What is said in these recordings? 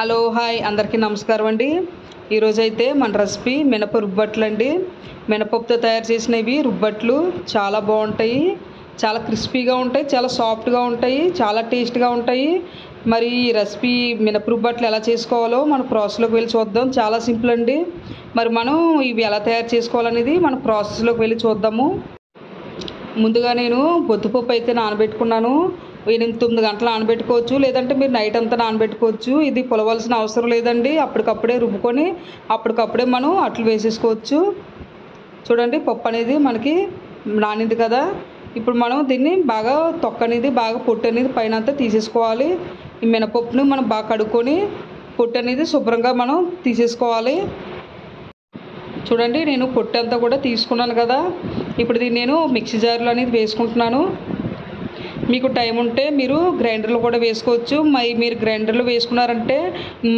Hello hi. అందరికీ నమస్కారం అండి. ఈరోజు అయితే మన రెసిపీ మినప రుబ్బట్లు అండి. మినపప్పుతో తయారు చేసినవి రుబ్బట్లు చాలా బాగుంటాయి. చాలా క్రిస్పీగా ఉంటాయి చాలా సాఫ్ట్గా ఉంటాయి చాలా టేస్ట్గా ఉంటాయి. మరి ఈ రెసిపీ మినప రుబ్బట్లు ఎలా చేసుకోవాలో మన ప్రాసెస్లోకి వెళ్ళి చూద్దాం. చాలా సింపుల్ అండి. మరి మనం ఇవి ఎలా తయారు చేసుకోవాలనేది మన ప్రాసెస్లోకి వెళ్ళి చూద్దాము. ముందుగా నేను బొత్తుపప్పు అయితే నానబెట్టుకున్నాను. ఎనిమిది తొమ్మిది గంటలు నానబెట్టుకోవచ్చు. లేదంటే మీరు నైట్ అంతా నానబెట్టుకోవచ్చు. ఇది పులవలసిన అవసరం లేదండి. అప్పటికప్పుడే రుబ్బుకొని అప్పటికప్పుడే మనం అట్లు వేసేసుకోవచ్చు. చూడండి పప్పు అనేది మనకి నానింది కదా. ఇప్పుడు మనం దీన్ని బాగా తొక్క అనేది బాగా పొట్టు అనేది పైన అంతా తీసేసుకోవాలి. ఈ మినపప్పుని మనం బాగా కడుక్కొని పొట్టు అనేది శుభ్రంగా మనం తీసేసుకోవాలి. చూడండి నేను పొట్టు అంతా కూడా తీసుకున్నాను కదా. ఇప్పుడు దీన్ని నేను మిక్సీ జార్లో అనేది వేసుకుంటున్నాను. మీకు టైం ఉంటే మీరు గ్రైండర్లో కూడా వేసుకోవచ్చు. మరి మీరు గ్రైండర్లో వేసుకున్నారంటే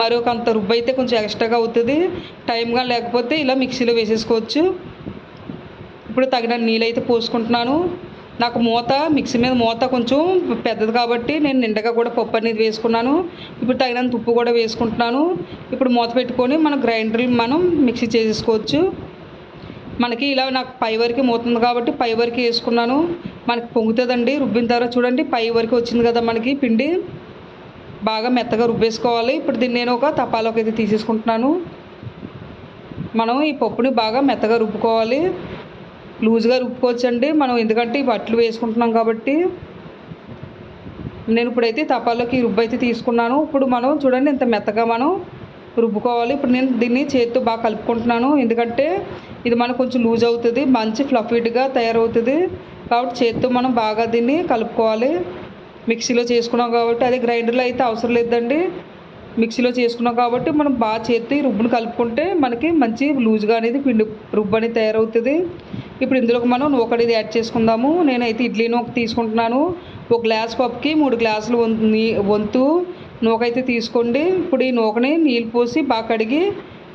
మరొక అంత రుబ్బు అయితే కొంచెం ఎక్స్ట్రాగా అవుతుంది. టైంగా లేకపోతే ఇలా మిక్సీలో వేసేసుకోవచ్చు. ఇప్పుడు తగిన నీళ్ళు అయితే పోసుకుంటున్నాను. నాకు మూత మిక్సీ మీద మూత కొంచెం పెద్దది కాబట్టి నేను నిండగా కూడా పప్పు అనేది వేసుకున్నాను. ఇప్పుడు తగినంత ఉప్పు కూడా వేసుకుంటున్నాను. ఇప్పుడు మూత పెట్టుకొని మనం గ్రైండర్ మనం మిక్సీ చేసేసుకోవచ్చు. మనకి ఇలా నాకు పై వరకు మూతుంది కాబట్టి పై వరకు వేసుకున్నాను. మనకి పొంగుతుందండి రుబ్బిన తర్వాత చూడండి పై వరకు వచ్చింది కదా మనకి పిండి. బాగా మెత్తగా రుబ్బేసుకోవాలి. ఇప్పుడు దీన్ని నేను ఒక తపాలోకి అయితే తీసేసుకుంటున్నాను. మనం ఈ పప్పుని బాగా మెత్తగా రుబ్బుకోవాలి. లూజ్గా రుబ్బుకోవచ్చండి. మనం ఎందుకంటే ఈ బట్టలు వేసుకుంటున్నాం కాబట్టి. నేను ఇప్పుడైతే తపాలోకి రుబ్బు అయితే తీసుకున్నాను. ఇప్పుడు మనం చూడండి ఇంత మెత్తగా మనం రుబ్బుకోవాలి. ఇప్పుడు నేను దీన్ని చేతితో బాగా కలుపుకుంటున్నాను. ఎందుకంటే ఇది మనకు కొంచెం లూజ్ అవుతుంది మంచి ఫ్లఫీడ్గా తయారవుతుంది. కాబట్టి చేత్తో మనం బాగా దీన్ని కలుపుకోవాలి. మిక్సీలో చేసుకున్నాం కాబట్టి అదే గ్రైండర్లో అయితే అవసరం లేదండి. మిక్సీలో చేసుకున్నాం కాబట్టి మనం బాగా చేతి రుబ్బుని కలుపుకుంటే మనకి మంచి లూజ్గా అనేది పిండి రుబ్బు అనేది తయారవుతుంది. ఇప్పుడు ఇందులోకి మనం నూక అనేది యాడ్ చేసుకుందాము. నేనైతే ఇడ్లీ నూక తీసుకుంటున్నాను. ఒక గ్లాస్ పప్పుకి మూడు గ్లాసులు వం- నీ- వంతు నూక అయితే తీసుకోండి. ఇప్పుడు ఈ నూకని నీళ్ళు పోసి బాగా కడిగి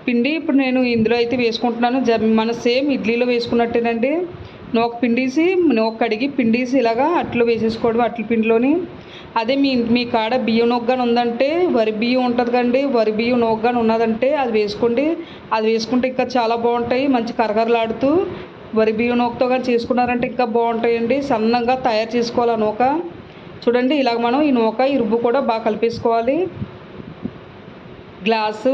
పిండి ఇప్పుడు నేను ఇందులో అయితే వేసుకుంటున్నాను. జ మన సేమ్ ఇడ్లీలో వేసుకున్నట్టేనండి. నూక పిండేసి నూక కడిగి పిండేసి ఇలాగా అట్లు వేసేసుకోవడం అట్ల పిండిలోని. అదే మీ మీ కాడ బియ్యం నొగ్గాను ఉందంటే వరి బియ్యం ఉంటుంది కండి వరి బియ్యం నొగ్గాను ఉన్నదంటే అది వేసుకోండి. అది వేసుకుంటే ఇంకా చాలా బాగుంటాయి మంచి కరకరలాడుతూ. వరి బియ్యం నూకతో కానీ చేసుకున్నారంటే ఇంకా బాగుంటాయండి. సన్నంగా తయారు చేసుకోవాలి ఆ నూక. చూడండి ఇలాగ మనం ఈ నూక ఈ రుబ్బు కూడా బాగా కలిపేసుకోవాలి. గ్లాసు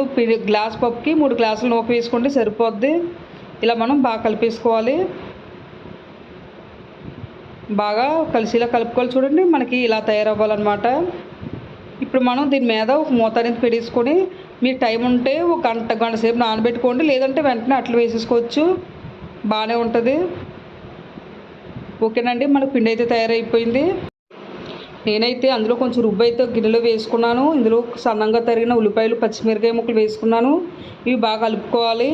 గ్లాస్ పప్పుకి మూడు గ్లాసులు నూక వేసుకోండి సరిపోద్ది. ఇలా మనం బాగా కలిపేసుకోవాలి. బాగా కలిసిలా కలుపుకోవాలి చూడండి. మనకి ఇలా తయారవ్వాలన్నమాట. ఇప్పుడు మనం దీని మీద ఒక మూత అనేది పెట్టేసుకొని మీకు టైం ఉంటే ఒక గంట గంట సేపు నానబెట్టుకోండి. లేదంటే వెంటనే అట్లు వేసేసుకోవచ్చు. బాగానే ఉంటుంది. ఓకేనండి. మనకు పిండి అయితే తయారైపోయింది. నేనైతే అందులో కొంచెం రుబ్బు అయితే గిన్నెలో వేసుకున్నాను. ఇందులో సన్నంగా తరిగిన ఉల్లిపాయలు పచ్చిమిరకాయ ముక్కలు వేసుకున్నాను. ఇవి బాగా కలుపుకోవాలి.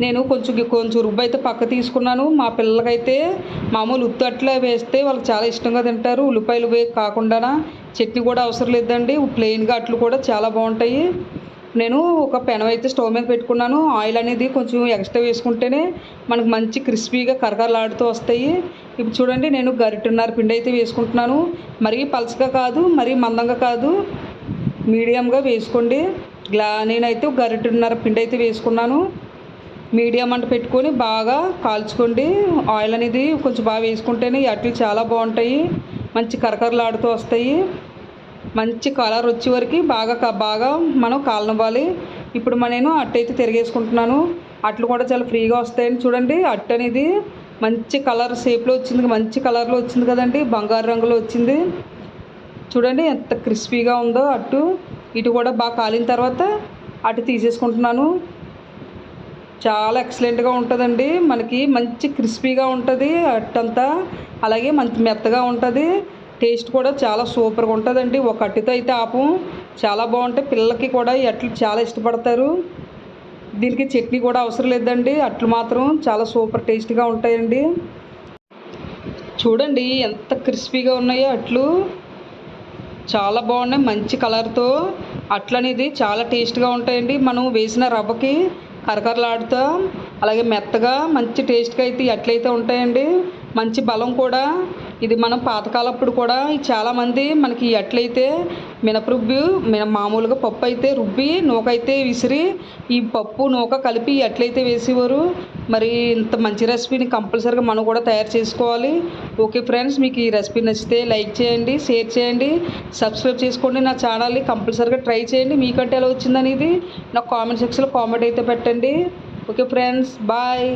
నేను కొంచెం కొంచెం రుబ్బు అయితే పక్క తీసుకున్నాను. మా పిల్లలకైతే మామూలు ఉత్తు అట్లా వేస్తే వాళ్ళకి చాలా ఇష్టంగా తింటారు. ఉల్లిపాయలు వే కాకుండా చట్నీ కూడా అవసరం లేదండి. ప్లెయిన్గా అట్లు కూడా చాలా బాగుంటాయి. నేను ఒక పెనం అయితే స్టవ్ మీద పెట్టుకున్నాను. ఆయిల్ అనేది కొంచెం ఎక్స్ట్రా వేసుకుంటేనే మనకు మంచి క్రిస్పీగా కరకరలాడుతూ వస్తాయి. ఇప్పుడు చూడండి నేను గరిటెన్నర పిండి అయితే వేసుకుంటున్నాను. మరీ పలసగా కాదు మరీ మందంగా కాదు. మీడియంగా వేసుకోండి. గ్లా నేనైతే ఒక పిండి అయితే వేసుకున్నాను. మీడియం అంట పెట్టుకొని బాగా కాల్చుకోండి. ఆయిల్ అనేది కొంచెం బాగా వేసుకుంటేనే ఈ అట్లు చాలా బాగుంటాయి. మంచి కరకరలాడుతూ వస్తాయి. మంచి కలర్ వచ్చే వరకు బాగా బాగా మనం కాలనివ్వాలి. ఇప్పుడు నేను అట్టు అయితే తిరిగేసుకుంటున్నాను. అట్లు కూడా చాలా ఫ్రీగా వస్తాయని చూడండి. అట్టు అనేది మంచి కలర్ షేప్లో వచ్చింది. మంచి కలర్లో వచ్చింది కదండి. బంగారు రంగులో వచ్చింది. చూడండి ఎంత క్రిస్పీగా ఉందో అట్టు. ఇటు కూడా బాగా కాలిన తర్వాత అటు తీసేసుకుంటున్నాను. చాలా ఎక్సలెంట్గా ఉంటుందండి. మనకి మంచి క్రిస్పీగా ఉంటుంది. అట్టంతా అలాగే మంచి మెత్తగా ఉంటుంది. టేస్ట్ కూడా చాలా సూపర్గా ఉంటుందండి. ఒక అట్టితో అయితే ఆపం. చాలా బాగుంటాయి. పిల్లలకి కూడా ఈ అట్లు చాలా ఇష్టపడతారు. దీనికి చట్నీ కూడా అవసరం లేదండి. అట్లు మాత్రం చాలా సూపర్ టేస్ట్గా ఉంటాయండి. చూడండి ఎంత క్రిస్పీగా ఉన్నాయో అట్లు. చాలా బాగున్నాయి. మంచి కలర్తో అట్లు అనేది చాలా టేస్ట్గా ఉంటాయండి. మనం వేసిన రవ్వకి కరకరలాడుతూ. అలాగే మెత్తగా మంచి టేస్ట్గా అయితే ఎట్లయితే ఉంటాయండి. మంచి బలం కూడా. ఇది మనం పాతకాలప్పుడు కూడా చాలామంది మనకి ఎట్లయితే అట్లయితే మినపరుబ్బు మిన మామూలుగా పప్పు అయితే రుబ్బి నూక అయితే విసిరి ఈ పప్పు నూక కలిపి ఎట్లయితే వేసేవారు మరి ఇంత మంచి రెసిపీని కంపల్సరీగా మనం కూడా తయారు చేసుకోవాలి. ఓకే ఫ్రెండ్స్ మీకు ఈ రెసిపీ నచ్చితే లైక్ చేయండి షేర్ చేయండి సబ్స్క్రైబ్ చేసుకోండి నా ఛానల్ని కంపల్సరీగా ట్రై చేయండి. మీకంటే ఎలా వచ్చిందనేది నాకు కామెంట్ సెక్షన్లో కామెంట్ అయితే పెట్టండి. Okay friends bye.